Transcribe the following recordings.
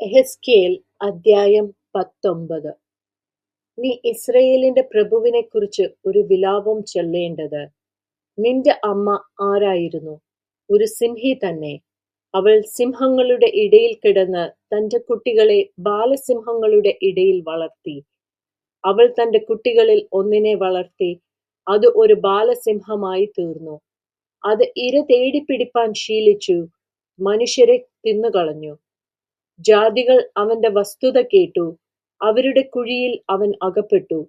എഹെസ്കേൽ അദ്ധ്യായം പത്തൊമ്പത്. നീ ഇസ്രയേലിന്റെ പ്രഭുവിനെക്കുറിച്ച് ഒരു വിലാപം ചൊല്ലേണ്ടത്. നിന്റെ അമ്മ ആരായിരുന്നു? ഒരു സിംഹി തന്നെ. അവൾ സിംഹങ്ങളുടെ ഇടയിൽ കിടന്ന് തന്റെ കുട്ടികളെ ബാലസിംഹങ്ങളുടെ ഇടയിൽ വളർത്തി. അവൾ തന്റെ കുട്ടികളിൽ ഒന്നിനെ വളർത്തി. അത് ഒരു ബാലസിംഹമായി തീർന്നു. അത് ഇര തേടിപ്പിടിപ്പാൻ ശീലിച്ചു. മനുഷ്യരെ തിന്നുകളഞ്ഞു. ജാതികൾ അവന്റെ വസ്തുത കേട്ടു. അവരുടെ കുഴിയിൽ അവൻ അകപ്പെട്ടു.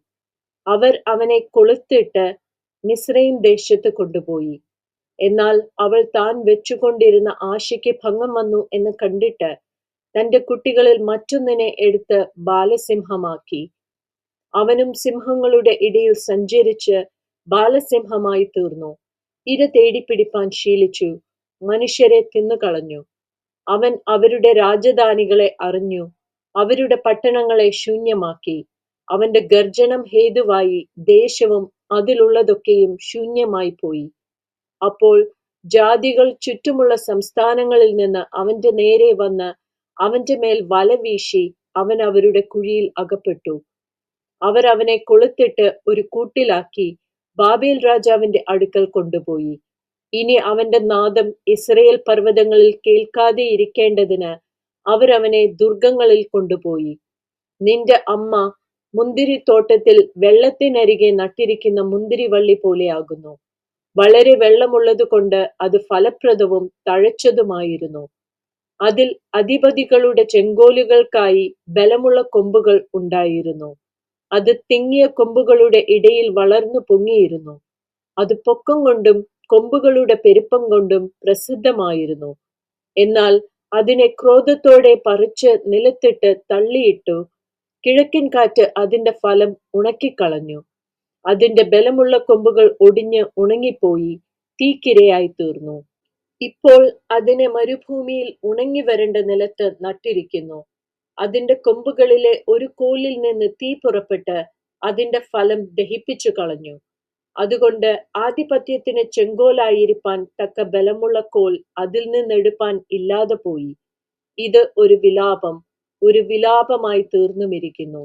അവർ അവനെ കൊളുത്തിട്ട് മിസ്രൈം ദേശത്ത് കൊണ്ടുപോയി. എന്നാൽ അവൾ താൻ വെച്ചുകൊണ്ടിരുന്ന ആശയ്ക്ക് ഭംഗം വന്നു എന്ന് കണ്ടിട്ട് തന്റെ കുട്ടികളിൽ മറ്റൊന്നിനെ എടുത്ത് ബാലസിംഹമാക്കി. അവനും സിംഹങ്ങളുടെ ഇടയിൽ സഞ്ചരിച്ച് ബാലസിംഹമായി തീർന്നു. ഇര തേടിപ്പിടിപ്പാൻ ശീലിച്ചു. മനുഷ്യരെ തിന്നുകളഞ്ഞു. അവൻ അവരുടെ രാജധാനികളെ അറിഞ്ഞു. അവരുടെ പട്ടണങ്ങളെ ശൂന്യമാക്കി. അവന്റെ ഗർജനം ഹേതുവായി ദേശവും അതിലുള്ളതൊക്കെയും ശൂന്യമായി പോയി. അപ്പോൾ ജാതികൾ ചുറ്റുമുള്ള സംസ്ഥാനങ്ങളിൽ നിന്ന് അവന്റെ നേരെ വന്ന് അവന്റെ മേൽ വല വീശി അവൻ അവരുടെ കുഴിയിൽ അകപ്പെട്ടു. അവർ അവനെ കൊളുത്തിട്ട് ഒരു കൂട്ടിലാക്കി ബാബേൽ രാജാവിന്റെ അടുക്കൽ കൊണ്ടുപോയി. ഇനി അവന്റെ നാദം ഇസ്രയേൽ പർവതങ്ങളിൽ കേൾക്കാതെ ഇരിക്കേണ്ടതിന് അവരവനെ ദുർഗങ്ങളിൽ കൊണ്ടുപോയി. നിന്റെ അമ്മ മുന്തിരിത്തോട്ടത്തിൽ വെള്ളത്തിനരികെ നട്ടിരിക്കുന്ന മുന്തിരിവള്ളി പോലെയാകുന്നു. വളരെ വെള്ളമുള്ളത് കൊണ്ട് അത് ഫലപ്രദവും തഴച്ചതുമായിരുന്നു. അതിൽ അധിപതികളുടെ ചെങ്കോലുകൾക്കായി ബലമുള്ള കൊമ്പുകൾ ഉണ്ടായിരുന്നു. അത് തിങ്ങിയ കൊമ്പുകളുടെ ഇടയിൽ വളർന്നു പൊങ്ങിയിരുന്നു. അത് പൊക്കം കൊണ്ടും കൊമ്പുകളുടെ പെരുപ്പം കൊണ്ടും പ്രസിദ്ധമായിരുന്നു. എന്നാൽ അതിനെ ക്രോധത്തോടെ പറിച്ച് നിലത്തിട്ട് തള്ളിയിട്ടു കിഴക്കൻ കാറ്റ് അതിന്റെ ഫലം ഉണക്കിക്കളഞ്ഞു. അതിന്റെ ബലമുള്ള കൊമ്പുകൾ ഒടിഞ്ഞ് ഉണങ്ങിപ്പോയി തീക്കിരയായി തീർന്നു. ഇപ്പോൾ അതിനെ മരുഭൂമിയിൽ ഉണങ്ങി വരേണ്ട നിലത്ത് നട്ടിരിക്കുന്നു. അതിന്റെ കൊമ്പുകളിലെ ഒരു കോലിൽ നിന്ന് തീ പുറപ്പെട്ട് അതിന്റെ ഫലം ദഹിപ്പിച്ചു കളഞ്ഞു. അതുകൊണ്ട് ആധിപത്യത്തിന് ചെങ്കോലായിരിക്കാൻ തക്ക ബലമുള്ള കോൽ അതിൽ നിന്നെടുപ്പാൻ ഇല്ലാതെ പോയി. ഇത് ഒരു വിലാപം ഒരു വിലാപമായി തീർന്നുമിരിക്കുന്നു.